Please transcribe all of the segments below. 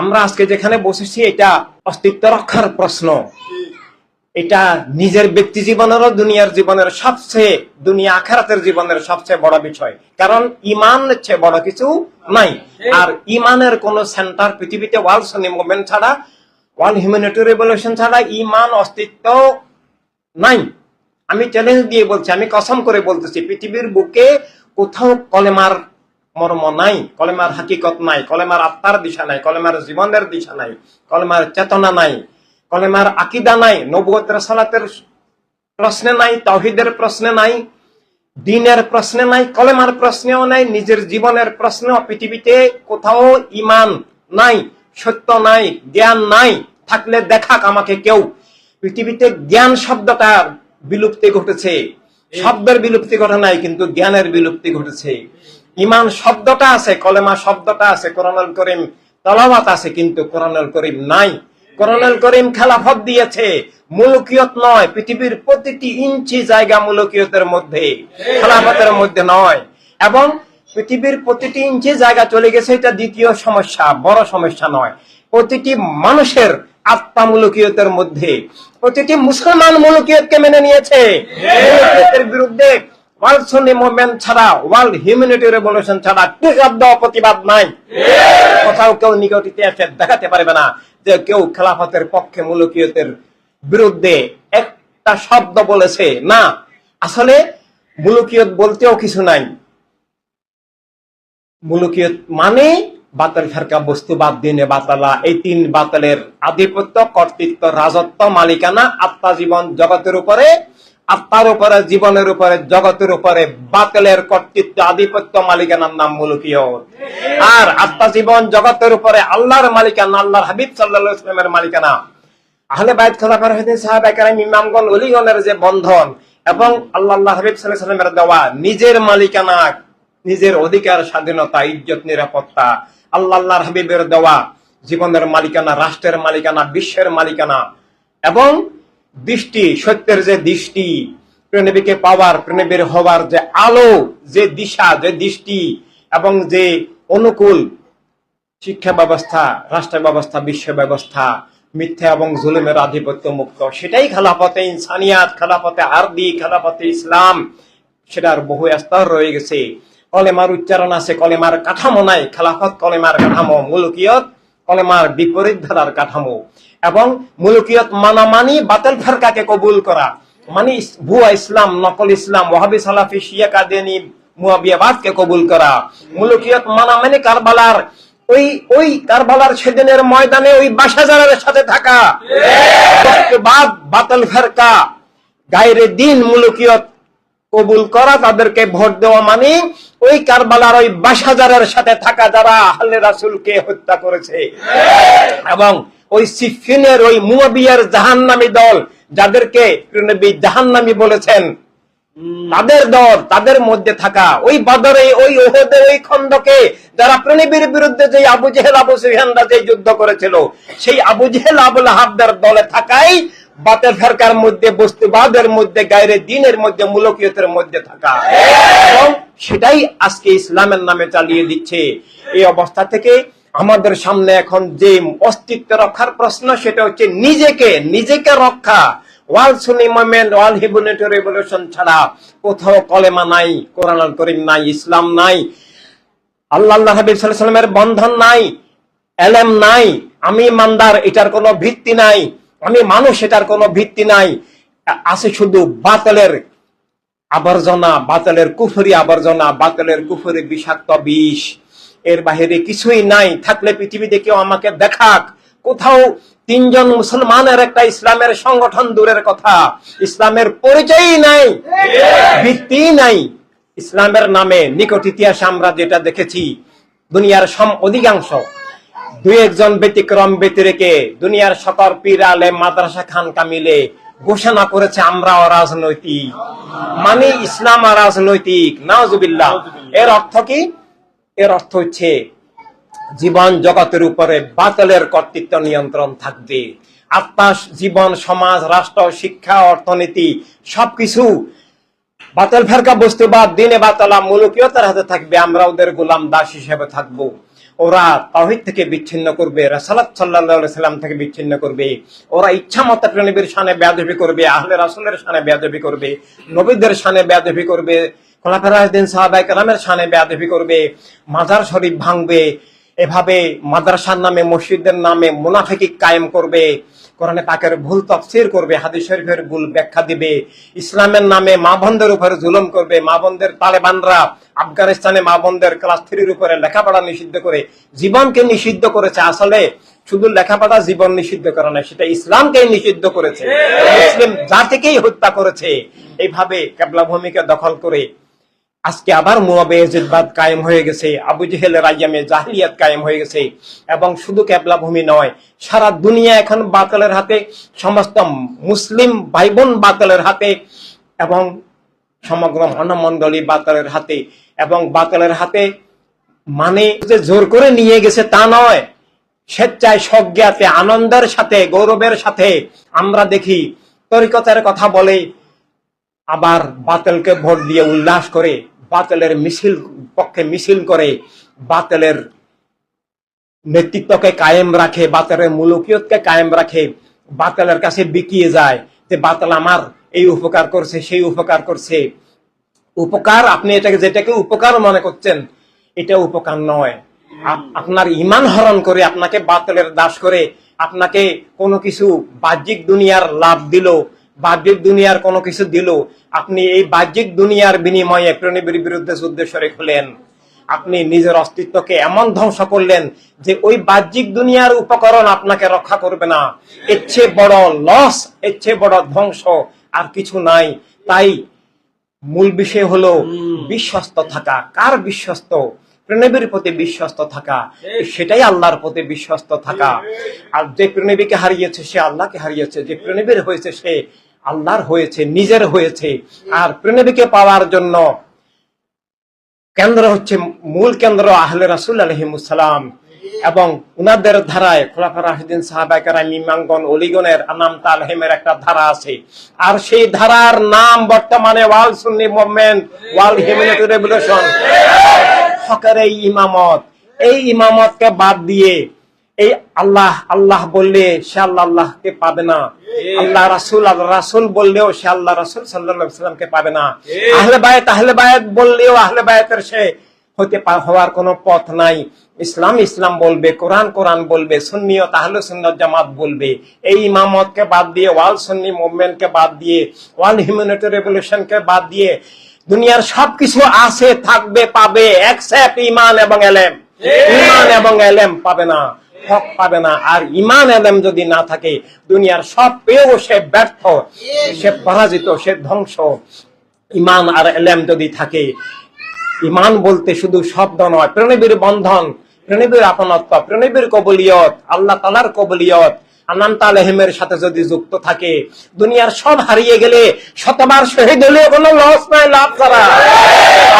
আমরা আজকে যেখানে বসেছি, এটা অস্তিত্ব রক্ষার প্রশ্ন। এটা নিজের ব্যক্তি জীবনেরও দুনিয়ার জীবনের সবচেয়ে, দুনিয়া আখারাতের জীবনের সবচেয়ে বড় বিষয়। কারণ ইমান চেয়ে বড় কিছু নাই। আর ইমানের কোন সেন্টার পৃথিবীতে ওয়ার্ল্ড সনি মুভমেন্ট ছাড়া ওয়ার্ল্ড হিউম্যানিটি রেভলিউশন ছাড়া ইমান অস্তিত্ব নাই। আমি চ্যালেঞ্জ দিয়ে বলছি, আমি কসম করে বলতেছি, পৃথিবীর বুকে কোথাও কলেমার মর্ম নাই কলেমার হাকিকত নাই কলেমার আত্মার দিশা নাই কলেমার জীবনের দিশা নাই কলেমার চেতনা নাই কলেমার আকিদা নাই নবুয়ত সালাতের প্রশ্নে নাই তহিদের প্রশ্নে নাই দিনের প্রশ্নে নাই কলেমার প্রশ্নেও নাই নিজের জীবনের প্রশ্নেও পৃথিবীতে কোথাও ইমান নাই সত্য নাই জ্ঞান নাই থাকলে দেখাক আমাকে কেউ। পৃথিবীতে জ্ঞান শব্দটার বিলুপ্তি ঘটেছে। শব্দের বিলুপ্তি ঘটে নাই কিন্তু জ্ঞানের বিলুপ্তি ঘটেছে। ইমান শব্দটা আছে, কলেমা শব্দটা আছে, কোরআনুল করিম তলাবাত আছে, কিন্তু কোরআনুল করিম নাই। কোরআনুল করিম খেলাফত দিয়েছে, মুলকিয়ত নয়, পৃথিবীর প্রতিটি ইঞ্চি জায়গা মুলকিয়তের মধ্যে, খেলাফতের মধ্যে নয়। এবং পৃথিবীর প্রতিটি ইঞ্চি জায়গা চলে গেছে, এটা দ্বিতীয় সমস্যা, বড় সমস্যা নয়। প্রতিটি মানুষের আত্মা মুলকিয়তের মধ্যে, প্রতিটি মুসলমান মুলকিয়তকে মেনে নিয়েছে বিরুদ্ধে ওয়ার্ল্ড মুভমেন্ট ছাড়া ওয়ার্ল্ড হিউম্যানিটি রেভলিউশন ছাড়া শব্দ প্রতিবাদ নাই। কোথাও কেউ নিকটিতে এসে দেখাতে পারবে না যে কেউ খেলাফতের পক্ষে মুলকিয়তের বিরুদ্ধে একটা শব্দ বলেছে। না আসলে মুলকিয়ত বলতেও কিছু নাই। মুলকিয়ত মানে বাতাল ফেরকা বস্তুবাদ দিনে বাতালা। এই তিন বাতালের আধিপত্য কর্তৃত্ব রাজত্ব মালিকানা আত্মা জীবন জগতের উপরে আত্মার উপরে, জীবনের উপরে, জগতের উপরে, বাতিলের কর্তৃত্ব, আধিপত্য মালিকানার নাম মুলুকিয়ত আর আত্মা জীবন জগতের উপরে, আল্লাহর মালিকানা, আল্লাহর হাবিব সাল্লাহ ইসলামের মালিকানা। আহলে বাইত খোলাফার সাহাবা একরাম ইমামগণ, ওলিগণের যে বন্ধন এবং আল্লাহ আল্লাহ হাবিব সাল্লাল্লাহু সাল্লামের দেওয়া নিজের মালিকানা, নিজের অধিকার, স্বাধীনতা, ইজ্জত, নিরাপত্তা আল্লাহ আল্লাহর হাবিবের দেওয়া জীবনের মালিকানা, রাষ্ট্রের মালিকানা, বিশ্বের মালিকানা এবং দৃষ্টি, সত্যের যে দৃষ্টি, প্রণবীকে পাওয়ার, প্রণবীর হওয়ার যে আলো, যে দিশা, যে দৃষ্টি এবং যে অনুকূল শিক্ষা ব্যবস্থা রাষ্ট্র ব্যবস্থা বিশ্ব ব্যবস্থা, মিথ্যা এবং জুলুমের আধিপত্য মুক্ত, সেটাই খেলাফতে ইনসানিয়াত, খেলাফতে আরদি খেলাফতে ইসলাম, সেটার বহু স্তর রয়ে গেছে। কলেমার উচ্চারণ আছে, কলেমার কাঠামো নাই, খেলাফত কলেমার কাঠামো, মুলকিয়ত কলেমার বিপরীত ধারার কাঠামো। এবং মুলকিয়ত মানা মানি বাতিল ফেরকাকে কবুল করা। মানে ভুয়া ইসলাম, নকল ইসলাম, ওয়াহাবি সালাফি, শিয়া কাদিয়ানি মুয়াবিয়াবাদকে কবুল করা। মুলকিয়ত মানা মানে কারবালার ওই ওই কারবালার সেদিনের ময়দানে ওই বাসাজারের সাথে থাকা। বাদ বাতিল ফেরকা, গায়রে দিন মুলকিয়ত কবুল করা, তাদেরকে ভোট দেওয়া মানে ওই কারবালার ওই বাসাজারের সাথে থাকা যারা আহলে রাসুলকে হত্যা করেছে। এবং ওই সিফিনের, ওই মুয়াবিয়ার জাহান্নামী দল যাদেরকে নবী জাহান্নামী বলেছেন, তাদের দল, তাদের মধ্যে থাকা ওই বদরে, ওই ওহেদে, ওই খন্দকে যারা প্রণবীর বিরুদ্ধে যে আবু জেহেল, আবু সুফিয়ানরা যে যুদ্ধ করেছিল, সেই আবু জেহেল আবুল হাবদার দলে থাকাই বাতের ফেরকার মধ্যে, বস্তুবাদের মধ্যে, গায়ের দিনের মধ্যে, মুলকিয়তের মধ্যে থাকা। এবং সেটাই আজকে ইসলামের নামে চালিয়ে দিচ্ছে। এই অবস্থা থেকে আমাদের সামনে এখন যে অস্তিত্ব রক্ষার প্রশ্ন, সেটা হচ্ছে নিজেকে নিজেকে রক্ষা। ওয়াল সুনি মুভমেন্ট ওয়ার্ল্ড হিবুনেটি রেভলিউশন ছাড়া কোথাও কলেমা নাই, কোরআন করিম নাই, ইসলাম নাই, আল্লাহ আল্লাহ হাবিব সাল্লামের বন্ধন নাই, এলেম নাই, আমি ইমানদার, এটার কোনো ভিত্তি নাই, আমি মানুষ, এটার কোনো ভিত্তি নাই, আছে শুধু বাতলের আবর্জনা, বাতলের কুফরি আবর্জনা, বাতলের কুফরি বিষাক্ত বিষ। এর বাহিরে কিছুই নাই। থাকলে পৃথিবীতে কেউ আমাকে দেখাক। কোথাও তিনজন মুসলমানের একটা ইসলামের সংগঠন দূরের কথা। ইসলামের পরিচয়ই নাই ভিত্তি নাই। ইসলামের নামে নিকট ইতিহাসে আমরা যেটা দেখেছি, দুনিয়ার সম অধিকাংশ। দুই একজন ব্যতিক্রম ব্যতিরেকে দুনিয়ার সকল পীর, আলেম, মাদ্রাসা খান কামিলে ঘোষণা করেছে আমরা অরাজনৈতিক মানে ইসলাম অরাজনৈতিক নাওজুবিল্লাহ এর অর্থ কি? এর অর্থ হচ্ছে জীবন জগতের উপরে বাতলের কর্তৃত্ব নিয়ন্ত্রণ থাকবে। আত্মা জীবন, সমাজ, রাষ্ট্র, শিক্ষা, অর্থনীতি সবকিছু বাতিল, ফেরকা বস্তুবাদ দিনে বাতলা মুলুকিয়তার হাতে থাকবে। আমরা ওদের গোলাম দাস হিসেবে থাকব। ওরা তাহিদ থেকে বিচ্ছিন্ন করবে রাসালাত সাল্লাহ সাল্লাম থেকে বিচ্ছিন্ন করবে। ওরা ইচ্ছা মতো প্রেণবীর সানে বেয়াদবি করবে, আহলে রাসুলের সানে বেয়াদবি করবে, নবীদের সানে বেয়াদবি করবে। সাহাবাই কালামের সানে করবে, মাজার শরীফ ভাঙবে, এভাবে মাদ্রাসার নামে, মসজিদের নামে মুনাফিকি কায়েম করবে, কোরআনে পাকের ভুল তফসির করবে শরীফের ভুল ব্যাখ্যা দিবে, ইসলামের নামে মা বোনদের উপরে জুলুম করবে, মা বোনদের তালেবানরা আফগানিস্তানে মা বোনদের ক্লাস থ্রির উপরে লেখাপড়া নিষিদ্ধ করে, জীবনকে নিষিদ্ধ করেছে, আসলে শুধু লেখাপড়া জীবন নিষিদ্ধ করে না সেটা ইসলামকে নিষিদ্ধ করেছে, মুসলিম জাতিকেই হত্যা করেছে এইভাবে কেবলা ভূমিকে দখল করে আজকে আবার মুয়াবেজিদবাদ কায়েম হয়ে গেছে, আবু জেহেলের আইয়ামে জাহিলিয়াত কায়েম হয়ে গেছে এবং শুধু কেবলা ভূমি নয়, সারা দুনিয়া এখন বাতলের হাতে, সমস্ত মুসলিম ভাই বোন বাতলের হাতে এবং সমগ্র মহানমন্ডলী বাতলের হাতে এবং বাতলের হাতে মানে যে জোর করে নিয়ে গেছে তা নয়, স্বেচ্ছায় সজ্ঞাতে আনন্দের সাথে, গৌরবের সাথে আমরা দেখি, তরিকতার কথা বলে আবার বাতেলকে ভোট দিয়ে উল্লাস করে বাতেলের মিছিল, পক্ষে মিছিল করে বাতেলের নেতৃত্বকে কায়েম রাখে, বাতেলের মুলুকিয়তকে কায়েম রাখে, বাতেলের কাছে বিকিয়ে যায় যে বাতেল আমার এই উপকার করছে, সেই উপকার করছে। উপকার, আপনি এটাকে যেটাকে উপকার মনে করছেন, এটা উপকার নয়। আপনার ইমান হরণ করে, আপনাকে বাতিলের দাস করে, আপনাকে কোনো কিছু বাহ্যিক দুনিয়ার লাভ দিল বাহ্যিক দুনিয়ার কোনো কিছু দিল, আপনি এই বাহ্যিক দুনিয়ার বিনিময়ে প্রণীবের বিরুদ্ধে যুদ্ধ সরে খুলেন আপনি নিজের অস্তিত্বকে এমন ধ্বংস করলেন যে ওই বাহ্যিক দুনিয়ার উপকরণ আপনাকে রক্ষা করবে না। এর বড় লস, এর বড় ধ্বংস আর কিছু নাই। তাই মূল বিষয় হলো বিশ্বস্ত থাকা। কার বিশ্বস্ত? প্রণবীর প্রতি বিশ্বস্ত থাকা। সেটাই আল্লাহর প্রতি বিশ্বস্ত থাকা। আর যে প্রণবীকে হারিয়েছে, সে আল্লাহকে হারিয়েছে। যে প্রণবীর হয়েছে, সে আল্লাহর হয়েছে, নিজের হয়েছে। আর প্রণবীকে পাওয়ার জন্য কেন্দ্র হচ্ছে মূল কেন্দ্র আহলে রাসুল আলহিমুসালাম এবং উনাদের ধারায় খোলাফা রাহিদিন সাহাবাইকারা মিমাঙ্গন অলিগনের আনাম তালহেমের একটা ধারা আছে। আর সেই ধারার নাম বর্তমানে ওয়ার্ল্ড সুন্নি মুভমেন্ট ওয়ার্ল্ড হিউম্যানিটি রেভলিউশন। এই ইমামত, এই ইমামতকে বাদ দিয়ে এই আল্লাহ আল্লাহ বললে সে আল্লাহ আল্লাহকে পাবে না। আল্লাহ রাসুল আল্লাহ রাসুল বললেও সে আল্লাহ রাসুল সাল্লাহ সাল্লামকে পাবে না। আহলে বায়াত আহলে বায়াত বললেও আহলে বায়াতের সে হতে হওয়ার কোনো পথ নাই। ইসলাম ইসলাম বলবে কোরআন কোরআন বলবে সুন্নিয়ত তাহলে সুন্নত জামাত বলবে। এই ইমামতকে বাদ দিয়ে ওয়ার্ল্ড সুন্নি মুভমেন্টকে বাদ দিয়ে ওয়ার্ল্ড হিউম্যানিটি রেভলিউশনকে বাদ দিয়ে দুনিয়ার সবকিছু আছে থাকবে পাবে একসেপ্ট ইমান এবং এলেম। ইমান এবং এলেম পাবে না। হক পাবে না। আর ইমান এলেম যদি না থাকে, দুনিয়ার সব পেয়েও সে ব্যর্থ, সে পরাজিত, সে ধ্বংস। ইমান আর এলেম যদি থাকে ইমান বলতে শুধু শব্দ নয়, প্রণবীর বন্ধন, প্রণবীর আপনত্ব, প্রণবীর কবলিয়ত, আল্লাহ তালার কবলিয়ত আনান্ত আলহিমের সাথে যদি যুক্ত থাকে, দুনিয়ার সব হারিয়ে গেলে শতবার শহীদ হলেও কোনো লস নাই, লাভ করা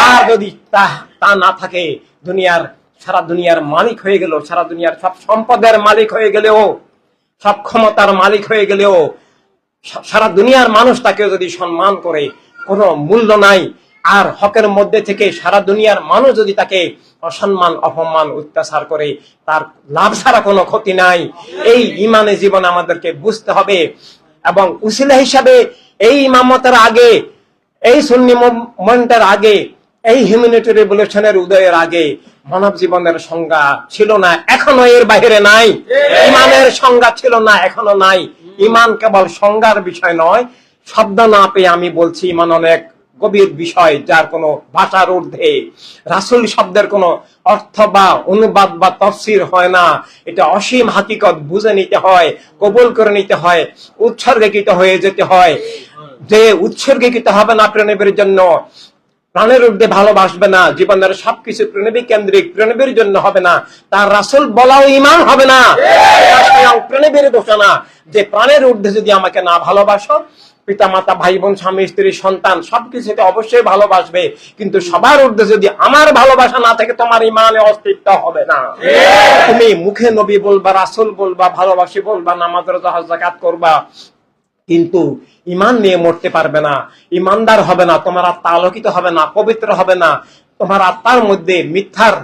আর যদি তা না থাকে, দুনিয়ার সারা দুনিয়ার মালিক হয়ে গেল, সারা দুনিয়ার সব সম্পদের মালিক হয়ে গেলেও, সব ক্ষমতার মালিক হয়ে গেলেও সারা দুনিয়ার মানুষ তাকে যদি সম্মান করে, কোনো মূল্য নাই। আর হকের মধ্যে থেকে সারা দুনিয়ার মানুষ যদি তাকে অসম্মান, অপমান, অত্যাচার করে, তার লাভ ছাড়া কোনো ক্ষতি নাই। এই ইমানে জীবন আমাদেরকে বুঝতে হবে এবং উসিলা হিসাবে এই ইমামতের আগে, এই সুন্নি মুভমেন্টের আগে এই হিউম্যানিটি রেভলিউশনের উদয়ের আগে মানব জীবনের সংজ্ঞা ছিল না, এখনও এর বাইরে নাই। ইমানের সংজ্ঞা ছিল না, এখনও নাই। ইমান কেবল সংজ্ঞার বিষয় নয়। শব্দ না পেয়ে আমি বলছি, ইমান অনেক গভীর বিষয়, যার কোনো ভাষার ঊর্ধ্বে। রাসুল শব্দের কোনো অর্থ বা অনুবাদ বা তফসির হয় না। এটা অসীম হাকিকত, বুঝে নিতে হয়, কবুল করে নিতে হয়, উৎসর্গীকৃত হয়ে যেতে হয়। যে উৎসর্গীকৃত হবে না প্রেমের জন্য প্রাণের ঊর্ধ্বে ভালোবাসবে না জীবনের সবকিছু প্রণবী কেন্দ্রিক প্রণবীর জন্য হবে না তার রাসুল বলাও ইমান হবে না। প্রণবীর ঘোষণা যে প্রাণের ঊর্ধ্বে যদি আমাকে না ভালোবাসো পিতা মাতা ভাই বোন স্বামী স্ত্রী সন্তান সবকিছুতে অবশ্যই ভালোবাসবে কিন্তু সবার ঊর্ধ্বে যদি আমার ভালোবাসা না থাকে তোমার ইমানে অস্তিত্ব হবে না। তুমি মুখে নবী বলবা রাসুল বলবা ভালোবাসি বলবা নামাজ করবা কিন্তু ইমান নিয়ে মরতে পারবে না, ইমানদার হবে না, তোমার আত্মা আলোকিত হবে না, পবিত্র হবে না, তোমার আত্মার মধ্যে মিথ্যার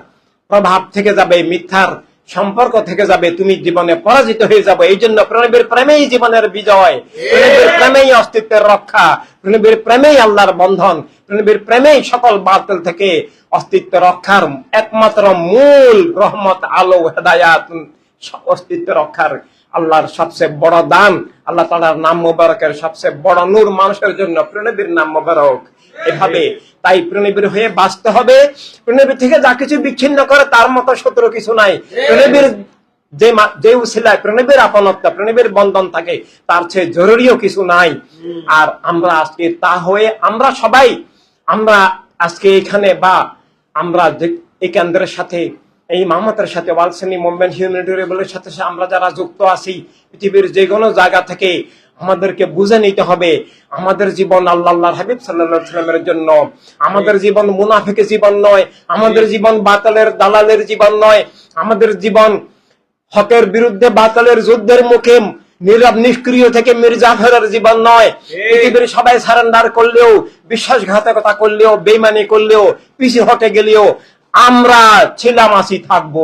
প্রভাব থেকে যাবে, মিথ্যার সম্পর্ক থেকে যাবে, তুমি জীবনে পরাজিত হয়ে যাবে। এই জন্য প্রণবের প্রেমেই জীবনের বিজয়, প্রণবের প্রেমেই অস্তিত্বের রক্ষা, প্রণবের প্রেমেই আল্লাহর বন্ধন, প্রণবের প্রেমেই সকল বাতিল থেকে অস্তিত্ব রক্ষার একমাত্র মূল রহমত, আলো, হেদায়াত, অস্তিত্ব রক্ষার আল্লাহর সবচেয়ে বড় দান, আল্লাহ তালার নাম মোবারকের সবচেয়ে বড় নূর মানুষের জন্য প্রণবীর নাম মোবারক। এভাবে তাই প্রণবীর হয়ে বাঁচতে হবে। প্রণবীর থেকে যা কিছু বিচ্ছিন্ন করে তার মতো শত্রু কিছু নাই। প্রণবীর যে মা- যে উসিলায় প্রণবীর আপনত্ব, প্রণবীর বন্ধন থাকে, তার চেয়ে জরুরিও কিছু নাই। আর আমরা আজকে তা হয়ে আমরা সবাই, আমরা আজকে এখানে বা আমরা এই কেন্দ্রের সাথে এই মাহমতের সাথে ওয়ালসেনি মুভমেন্ট হিউম্যানিটি রেবলের সাথে আমরা যারা যুক্ত আছি পৃথিবীর যে কোনো জায়গা থেকে আমাদেরকে বুঝে নিতে হবে আমাদের জীবন আল্লাহ হাবিব সাল্লামের জন্য। আমাদের জীবন মুনাফিকের জীবন নয় আমাদের জীবন বাতালের দালালের জীবন নয় আমাদের জীবন হকের বিরুদ্ধে বাতালের যুদ্ধের মুখে নীরব নিষ্ক্রিয় থেকে মির্জাফরের জীবন নয়। পৃথিবীর সবাই সারেন্ডার করলেও বিশ্বাসঘাতকতা করলেও বেইমানি করলেও পিছিয়ে হটে গেলেও আমরা ছিলাম আসি থাকব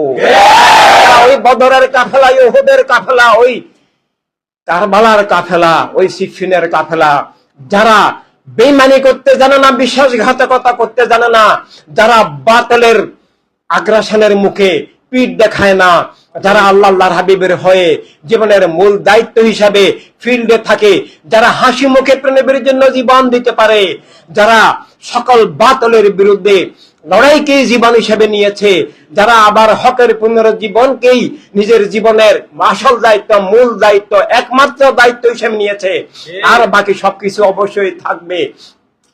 ওই বদরের কাফেলা ওহুদের কাফেলা ওই কারবালার কাফেলা ওই সিফিনের কাফেলা যারা বেইমানি করতে জানে না বিশ্বাসঘাতকতা করতে জানে না যারা বাতলের আগ্রাসনের মুখে পিঠ দেখায় না যারা আল্লাহ আল্লাহর হাবিবের হয়ে জীবনের মূল দায়িত্ব হিসাবে ফিল্ডে থাকে যারা হাসি মুখে প্রেমের জন্য জীবন দিতে পারে যারা সকল বাতলের বিরুদ্ধে লড়াইকেই জীবন হিসেবে নিয়েছে, যারা আবার হকের পুনরুজ্জীবনকেই নিজের জীবনের আসল দায়িত্ব, মূল দায়িত্ব, একমাত্র দায়িত্ব হিসেবে নিয়েছে। আর বাকি সবকিছু অবশ্যই থাকবে।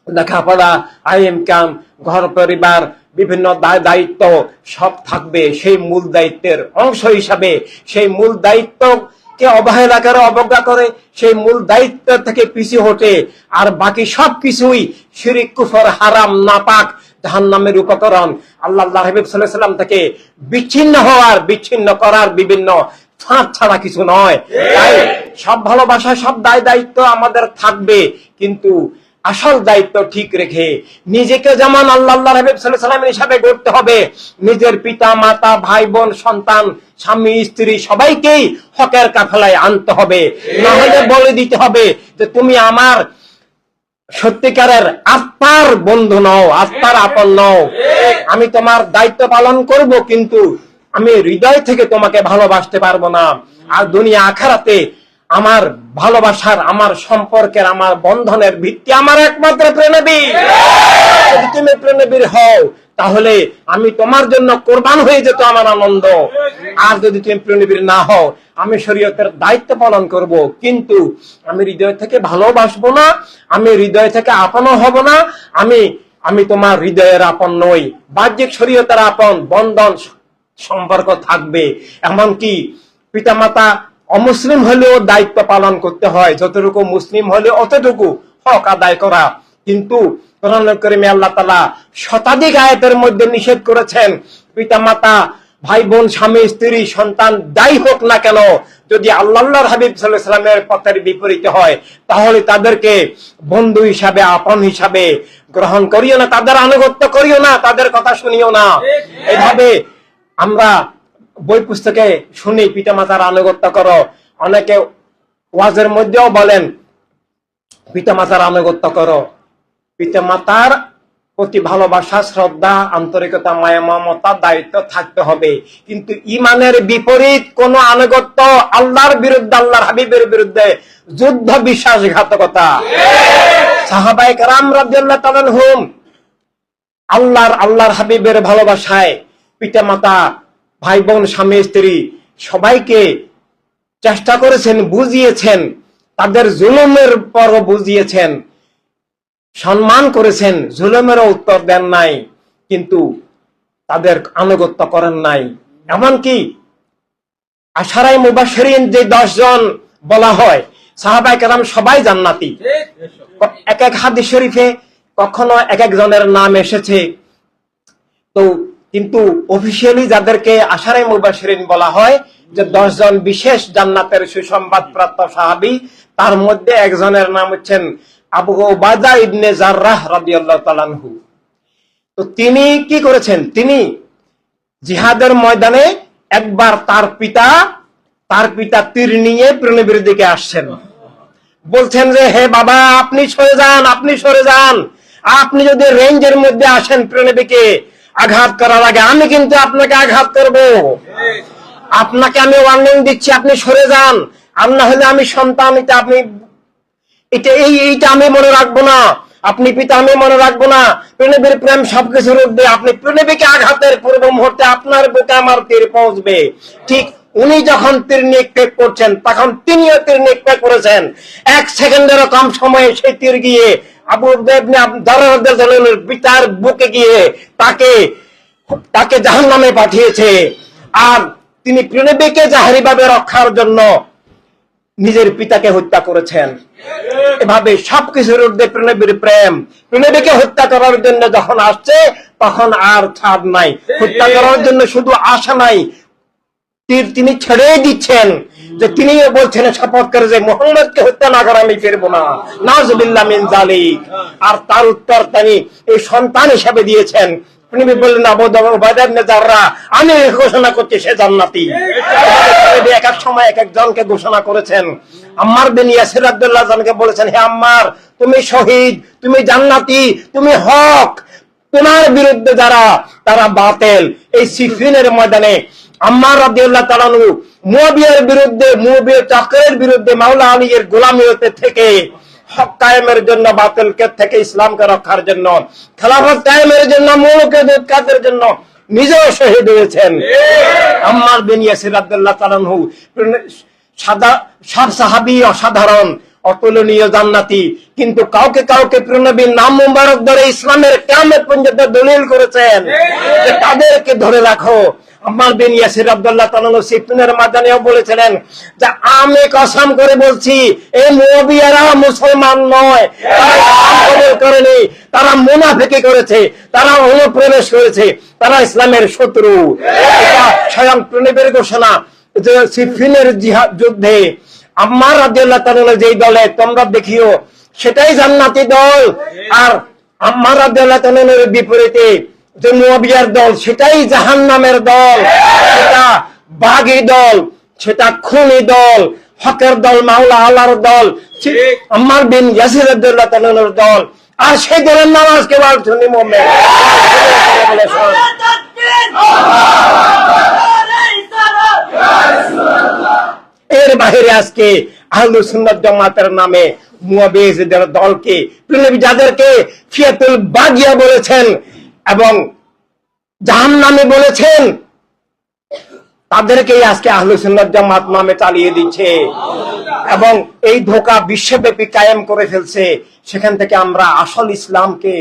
লেখাপড়া আইএম কাম ঘর পরিবার, বিভিন্ন দায়িত্ব সব থাকবে। সেই মূল দায়িত্বের অংশ হিসাবে, সেই মূল দায়িত্ব কে অবহেলা করে, অবজ্ঞা করে, সেই মূল দায়িত্ব থেকে পিছিয়ে হটে। আর বাকি সব কিছুই শিরিক, কুফর, হারাম, নাপাক জাহান্নামের উপকরণ। আল্লাহ আল্লাহ হাবিব সাল্লাম থেকে বিচ্ছিন্ন হওয়ার বিচ্ছিন্ন করার বিভিন্ন ফাঁক ছাড়া কিছু নয়। তাই সব ভালোবাসা সব দায় দায়িত্ব আমাদের থাকবে কিন্তু আসল দায়িত্ব ঠিক রেখে নিজেকে যেমন আল্লাহ আল্লাহ হাবিব সাল্লাহ হিসাবে গড়তে হবে নিজের পিতা মাতা ভাই বোন সন্তান স্বামী স্ত্রী সবাইকেই হকের কাফেলায় আনতে হবে। না হলে বলে দিতে হবে যে তুমি আমার সত্যিকারের আত্মার বন্ধু নও, আত্মার আপন নও। আমি তোমার দায়িত্ব পালন করব, কিন্তু আমি হৃদয় থেকে তোমাকে ভালোবাসতে পারব না। আর দুনিয়া আখারাতে আমার ভালোবাসার, আমার সম্পর্কের, আমার বন্ধনের ভিত্তি আমার একমাত্র প্রেমবীর যদি তুমি প্রেমবীর হও তাহলে আমি তোমার জন্য কোরবান হয়ে যেত আমার আনন্দ। আর যদি তুমি প্রেমবীর না হও, আমি শরীয়তের দায়িত্ব পালন করব। কিন্তু আমি হৃদয় থেকে ভালোবাসবো না, আমি হৃদয় থেকে আপনও হব না, আমি আমি তোমার হৃদয়ের আপন নই। বাহ্যিক শরীয়তের আপন, বন্ধন, সম্পর্ক থাকবে। এমনকি পিতামাতা অমুসলিম হলেও দায়িত্ব পালন করতে হয়, যতটুকু মুসলিম হলে অতটুকু হক আদায় করা। কিন্তু শতাধিক আয়াতের মধ্যে নিষেধ করেছেন, পিতামাতা ভাই বোন স্বামী, স্ত্রী, সন্তান, যাই হোক না কেন, যদি আল্লাহ হাবিব সাল্লামের পথের বিপরীতে হয়, তাহলে তাদেরকে বন্ধু হিসাবে, আপন হিসাবে গ্রহণ করিও না, তাদের আনুগত্য করিও না, তাদের কথা শুনিও না। এভাবে আমরা বই পুস্তকে শুনি, পিতামাতার আনুগত্য করো। অনেকে ওয়াজের মধ্যেও বলেন, পিতামাতার আনুগত্য করো। পিতামাতার প্রতি ভালোবাসা, শ্রদ্ধা, আন্তরিকতা, মায়া, মমতা, দায়িত্ব থাকতে হবে। কিন্তু ইমানের বিপরীত কোন আনুগত্য আল্লাহর বিরুদ্ধে, আল্লাহর হাবিবের বিরুদ্ধে যুদ্ধ বিশ্বাসঘাতকতা। সাহাবাই কারাম রাদিয়াল্লাহু তাআলা হুম আল্লাহর আল্লাহর হাবিবের ভালোবাসায় পিতা মাতা ভাই বোন স্বামী, স্ত্রী সবাইকে চেষ্টা করেছেন, বুঝিয়েছেন, তাদের জুলুমের পর বুঝিয়েছেন। সম্মান করেছেন, জুলুমেরও উত্তর দেন নাই, কিন্তু তাদের আনুগত্য করেন নাই। এমনকি আশারাই মুবাশরিন যে দশ জন বলা হয় সাহাবাই কেরাম সবাই জান্নাতি। এক এক হাদিস শরীফে কখনো এক এক জনের নাম এসেছে। তো কিন্তু অফিসিয়ালি যাদেরকে আশারাই মুবাশরিন বলা হয়, যে দশ জন বিশেষ জান্নাতের সুসংবাদ প্রাপ্ত সাহাবি, তার মধ্যে একজনের নাম হচ্ছেন আবু বাজা ইবনে জার্রাহ রাদিয়াল্লাহু তাআলাহু তো তিনি কি করেছেন? তিনি জিহাদের ময়দানে একবার তার পিতা তার পিতা তীর নিয়ে প্রণবীর দিকে আসছেন। বলছেন যে, হে বাবা, আপনি সরে যান, আপনি সরে যান। আপনি যদি রেঞ্জের মধ্যে আসেন প্রণবীকে আঘাত করার আগে, আমি কিন্তু আপনাকে আঘাত করব। আপনাকে আমি ওয়ার্নিং দিচ্ছি, আপনি সরে যান। আর না হলে আমি সন্তান, এটা আপনি এটা এই, এইটা আমি মনে রাখব না। আপনি পিতা, আমি মনে রাখব না। প্রণবীর প্রেম সবকিছুর ঊর্ধ্বে আপনি প্রণবীকে আঘাতের পূর্ব মুহূর্তে আপনার বুকে আমার তীর পৌঁছবে। ঠিক উনি যখন তীর নিক্ষেপ করছেন, তখন তিনিও তীর নিক্ষেপ করেছেন। এক সেকেন্ডেরও কম সময়ে সেই তীর গিয়ে আবু দেবনে দলের পিতার বুকে গিয়ে তাকে তাকে জাহান নামে পাঠিয়েছে। আর তিনি প্রণবীকে জাহারিভাবে রক্ষার জন্য নিজের পিতাকে হত্যা করেছেন। এভাবে সবকিছুর ঊর্ধ্বে প্রণবীর প্রেম। প্রণবীকে হত্যা করার জন্য যখন আসছে, তখন আর ছাড় নাই। হত্যা করার জন্য শুধু আশা নাই। তীর তিনি ছেড়ে দিচ্ছেন। যে তিনি বলছেন, শপথ করে যে মোহাম্মদকে হত্যা না করে আমি ফিরবো না। নাজবিল্লা মিন জালিক আর তার উত্তর তিনি এই সন্তান হিসাবে দিয়েছেন। তিনি বললেন আমি ঘোষণা করছি সে জান্নাতি। এক এক সময় এক একজনকে ঘোষণা করেছেন। আব্দুল্লাহ জানকে বলেছেন, হে আম্মার, তুমি শহীদ, তুমি জান্নাতি, তুমি হক। তোমার বিরুদ্ধে যারা, তারা বাতেল। এই সিফিনের ময়দানে আম্মার রাদিয়াল্লাহু বিরুদ্ধে, মুয়াবিয়া চক্রের বিরুদ্ধে মাওলা আলীর গোলামি হতে থেকে হক কায়েমের জন্য, বাতিলকে থেকে ইসলামকে রক্ষার জন্য, খেলাফত কায়েমের জন্য, মুলুকে জন্য নিজেও শহীদ হয়েছেন। বিন ইয়াসির তাআলাহু সাদা সাহাবী অসাধারণ, অতুলনীয় জান্নাতি, কিন্তু কাউকে কাউকে প্রণবীর নাম মুবারক ধরে ইসলামের কেমন পর্যন্ত দলিল করেছেন তাদেরকে ধরে রাখো। আমার বিন ইয়াসির আব্দুল্লাহ তাআলা সিফতুনের মাদানেও বলেছিলেন যে আমি কসম করে বলছি, এই মুয়াবিয়ারা মুসলমান নয়। করেনি, তারা করেছে, তারা অনুপ্রবেশ করেছে, তারা ইসলামের শত্রু। স্বয়ং প্রণবের ঘোষণা যে সিফিনের জিহাদ যুদ্ধে আম্মার রাদিয়াল্লাহু তাআলা যেই দলে তোমরা দেখিও, সেটাই জান্নাতি দল। আর আম্মার রাদিয়াল্লাহু তাআলার বিপরীতে যে মুয়াবিয়ার দল সেটাই জাহান্নামের দল সেটা বাগী দল সেটা খুনি দল হকের দল মাওলা আল্লাহর দল আম্মার বিন ইয়াসির তাআলার দল আর সেই দলের নাম আজকে বার শুনি এর বাইরে আজকে আহলু সুন্নাত জামাতের নামে মুয়াবিয়াদের দলকে যাদেরকে ফিয়াতুল বাগিয়া বলেছেন এবং জাহান নামে বলেছেন, তাদেরকেই আজকে আহলু জামাত নামে চালিয়ে দিচ্ছে। এবং এই ধোকা বিশ্বব্যাপী কায়েম করে ফেলছে। সেখান থেকে আমরা আসল ইসলামকে,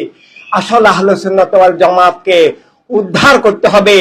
আসল আহলু সুন্নাত জামাতকে উদ্ধার করতে হবে।